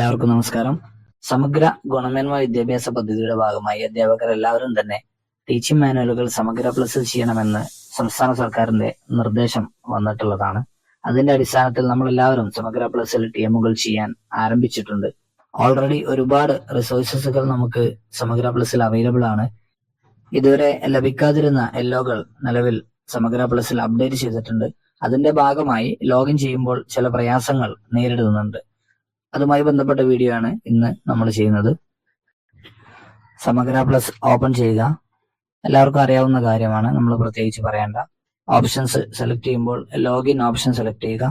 എല്ലാവർക്കും നമസ്കാരം. സമഗ്ര ഗുണമേന്മ വിദ്യാഭ്യാസ പദ്ധതിയുടെ ഭാഗമായി അധ്യാപകർ എല്ലാവരും തന്നെ ടീച്ചിങ് മാനുവലുകൾ സമഗ്ര പ്ലസിൽ ചെയ്യണമെന്ന് സംസ്ഥാന സർക്കാരിന്റെ നിർദ്ദേശം വന്നിട്ടുള്ളതാണ്. അതിന്റെ അടിസ്ഥാനത്തിൽ നമ്മൾ എല്ലാവരും സമഗ്ര പ്ലസിൽ ടി എമ്മുകൾ ചെയ്യാൻ ആരംഭിച്ചിട്ടുണ്ട്. ഓൾറെഡി ഒരുപാട് റിസോഴ്സസുകൾ നമുക്ക് സമഗ്ര പ്ലസിൽ അവൈലബിൾ ആണ്. ഇതുവരെ ലഭിക്കാതിരുന്ന എല്ലോകൾ നിലവിൽ സമഗ്ര പ്ലസിൽ അപ്ഡേറ്റ് ചെയ്തിട്ടുണ്ട്. അതിന്റെ ഭാഗമായി ലോഗിൻ ചെയ്യുമ്പോൾ ചില പ്രയാസങ്ങൾ നേരിടുന്നുണ്ട്. അതുമായി ബന്ധപ്പെട്ട വീഡിയോ ആണ് ഇന്ന് നമ്മൾ ചെയ്യുന്നത്. സമഗ്ര പ്ലസ് ഓപ്പൺ ചെയ്യുക. എല്ലാവർക്കും അറിയാവുന്ന കാര്യമാണ്. നമ്മൾ പ്രത്യേകിച്ച് പറയേണ്ട. ഓപ്ഷൻസ് സെലക്ട് ചെയ്യുമ്പോൾ ലോഗിൻ ഓപ്ഷൻ സെലക്ട് ചെയ്യുക.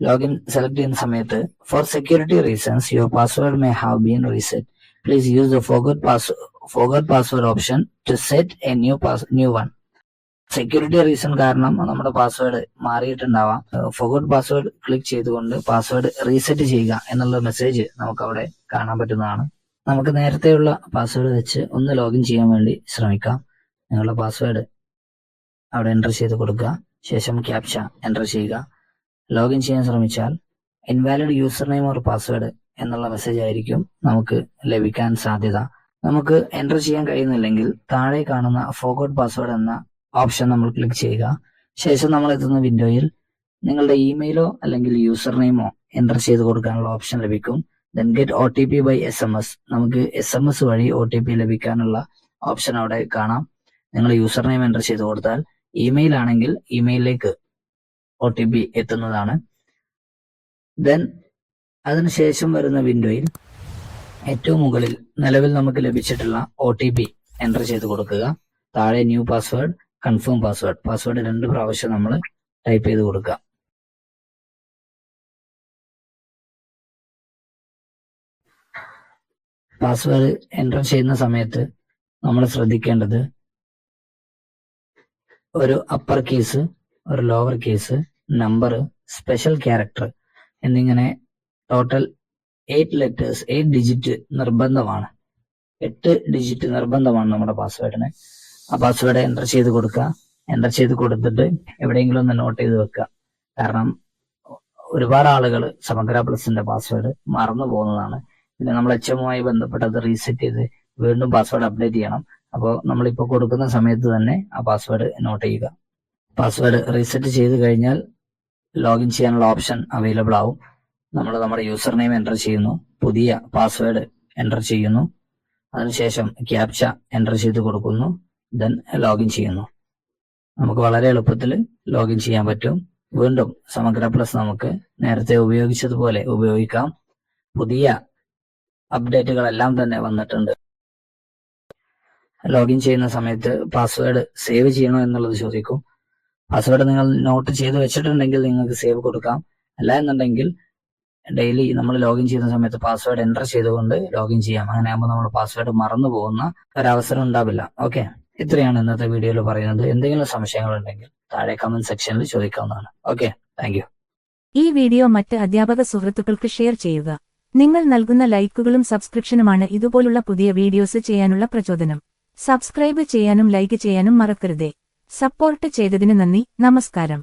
ലോഗിൻ സെലക്ട് ചെയ്യുന്ന സമയത്ത് for security reasons your password may have been reset please use the forgot pass forgot password option to set a new new one security reason കാരണം നമ്മുടെ password മാറിയിട്ടുണ്ടാവാം. Forgot password click ചെയ്തുകൊണ്ട് password reset ചെയ്യുക എന്നുള്ള message നമുക്ക് അവിടെ കാണാൻ പറ്റുന്നതാണ്. നമുക്ക് നേരത്തെയുള്ള പാസ്വേഡ് വെച്ച് ഒന്ന് ലോഗിൻ ചെയ്യാൻ വേണ്ടി ശ്രമിക്കാം. നിങ്ങളുടെ പാസ്വേഡ് അവിടെ എന്റർ ചെയ്ത് കൊടുക്കുക. ശേഷം ക്യാപ്ച എന്റർ ചെയ്യുക. ലോഗിൻ ചെയ്യാൻ ശ്രമിച്ചാൽ invalid user name or password എന്നുള്ള മെസ്സേജ് ആയിരിക്കും നമുക്ക് ലഭിക്കാൻ സാധ്യത. നമുക്ക് എന്റർ ചെയ്യാൻ കഴിയുന്നില്ലെങ്കിൽ താഴെ കാണുന്ന ഫോർഗോട്ട് പാസ്വേഡ് എന്ന ഓപ്ഷൻ നമ്മൾ ക്ലിക്ക് ചെയ്യുക. ശേഷം നമ്മൾ എത്തുന്ന വിൻഡോയിൽ നിങ്ങളുടെ ഇമെയിലോ അല്ലെങ്കിൽ യൂസർ നെയിമോ എന്റർ ചെയ്ത് കൊടുക്കാനുള്ള ഓപ്ഷൻ ലഭിക്കും. Then get O T P by S M S നമുക്ക് എസ് എം എസ് വഴി ഒ ടി പി ലഭിക്കാനുള്ള ഓപ്ഷൻ അവിടെ കാണാം. നിങ്ങൾ യൂസർ നെയിം എന്റർ ചെയ്ത് കൊടുത്താൽ ഇമെയിൽ ആണെങ്കിൽ ഇമെയിലിലേക്ക് ഒ ടി പി എത്തുന്നതാണ്. ദെൻ അതിനുശേഷം വരുന്ന വിൻഡോയിൽ ഏറ്റവും മുകളിൽ നിലവിൽ നമുക്ക് ലഭിച്ചിട്ടുള്ള ഒ ടി പി എന്റർ ചെയ്ത് കൊടുക്കുക. താഴെ new password confirm password password രണ്ട് പ്രാവശ്യം നമ്മൾ ടൈപ്പ് ചെയ്ത് കൊടുക്കുക. പാസ്വേഡ് എന്റർ ചെയ്യുന്ന സമയത്ത് നമ്മൾ ശ്രദ്ധിക്കേണ്ടത് ഒരു അപ്പർ കേസ് ഒരു lower case number special character എന്നിങ്ങനെ total eight letters eight digit നിർബന്ധമാണ്. എട്ട് ഡിജിറ്റ് നിർബന്ധമാണ് നമ്മുടെ പാസ്വേഡിന് ആ പാസ്വേഡ് എന്റർ ചെയ്ത് കൊടുക്കുക എന്റർ ചെയ്ത് കൊടുത്തിട്ട് എവിടെയെങ്കിലും ഒന്ന് നോട്ട് ചെയ്ത് വെക്കുക കാരണം ഒരുപാട് ആളുകൾ സമഗ്ര പ്ലസിന്റെ പാസ്വേഡ് മറന്നു പോകുന്നതാണ്. പിന്നെ നമ്മൾ എച്ച് എമ്മുമായി ബന്ധപ്പെട്ടത് റീസെറ്റ് ചെയ്ത് വീണ്ടും പാസ്വേഡ് അപ്ഡേറ്റ് ചെയ്യണം. അപ്പോൾ നമ്മളിപ്പോൾ കൊടുക്കുന്ന സമയത്ത് തന്നെ ആ പാസ്വേഡ് നോട്ട് ചെയ്യുക. പാസ്വേഡ് റീസെറ്റ് ചെയ്ത് കഴിഞ്ഞാൽ ലോഗിൻ ചെയ്യാനുള്ള ഓപ്ഷൻ അവൈലബിൾ ആവും. നമ്മൾ നമ്മുടെ യൂസർ നെയിം എന്റർ ചെയ്യുന്നു. പുതിയ പാസ്വേഡ് എന്റർ ചെയ്യുന്നു. അതിനുശേഷം ക്യാപ്ച എന്റർ ചെയ്ത് കൊടുക്കുന്നു. ദെൻ ലോഗിൻ ചെയ്യുന്നു. നമുക്ക് വളരെ എളുപ്പത്തിൽ ലോഗിൻ ചെയ്യാൻ പറ്റും. വീണ്ടും സമഗ്ര പ്ലസ് നമുക്ക് നേരത്തെ ഉപയോഗിച്ചതുപോലെ ഉപയോഗിക്കാം. പുതിയ അപ്ഡേറ്റുകളെല്ലാം തന്നെ വന്നിട്ടുണ്ട്. ലോഗിൻ ചെയ്യുന്ന സമയത്ത് പാസ്വേഡ് സേവ് ചെയ്യണോ എന്നുള്ളത് ചോദിക്കും. പാസ്വേഡ് നിങ്ങൾ നോട്ട് ചെയ്ത് വെച്ചിട്ടുണ്ടെങ്കിൽ നിങ്ങൾക്ക് സേവ് കൊടുക്കാം. അല്ല എന്നുണ്ടെങ്കിൽ ഡെയിലി നമ്മൾ ലോഗിൻ ചെയ്യുന്ന സമയത്ത് പാസ്വേഡ് എന്റർ ചെയ്തുകൊണ്ട് ലോഗിൻ ചെയ്യാം. അങ്ങനെ ആകുമ്പോൾ നമ്മൾ പാസ്വേഡ് മറന്നു പോകുന്ന ഒരവസരം ഉണ്ടാവില്ല. ഓക്കെ ഇത്രയാണ് ഇന്നത്തെ വീഡിയോയിൽ പറയുന്നത്. എന്തെങ്കിലും സംശയങ്ങൾ ഉണ്ടെങ്കിൽ താഴെ കമന്റ് സെക്ഷനിൽ ചോദിക്കാവുന്നതാണ്. ഓക്കെ താങ്ക് ഈ വീഡിയോ മറ്റ് അധ്യാപക സുഹൃത്തുക്കൾക്ക് ഷെയർ ചെയ്യുക. നിങ്ങൾ നൽകുന്ന ലൈക്കുകളും സബ്സ്ക്രിപ്ഷനുമാണ് ഇതുപോലുള്ള പുതിയ വീഡിയോസ് ചെയ്യാനുള്ള പ്രചോദനം. സബ്സ്ക്രൈബ് ചെയ്യാനും ലൈക്ക് ചെയ്യാനും മറക്കരുതേ. സപ്പോർട്ട് ചെയ്തതിന് നന്ദി. നമസ്കാരം.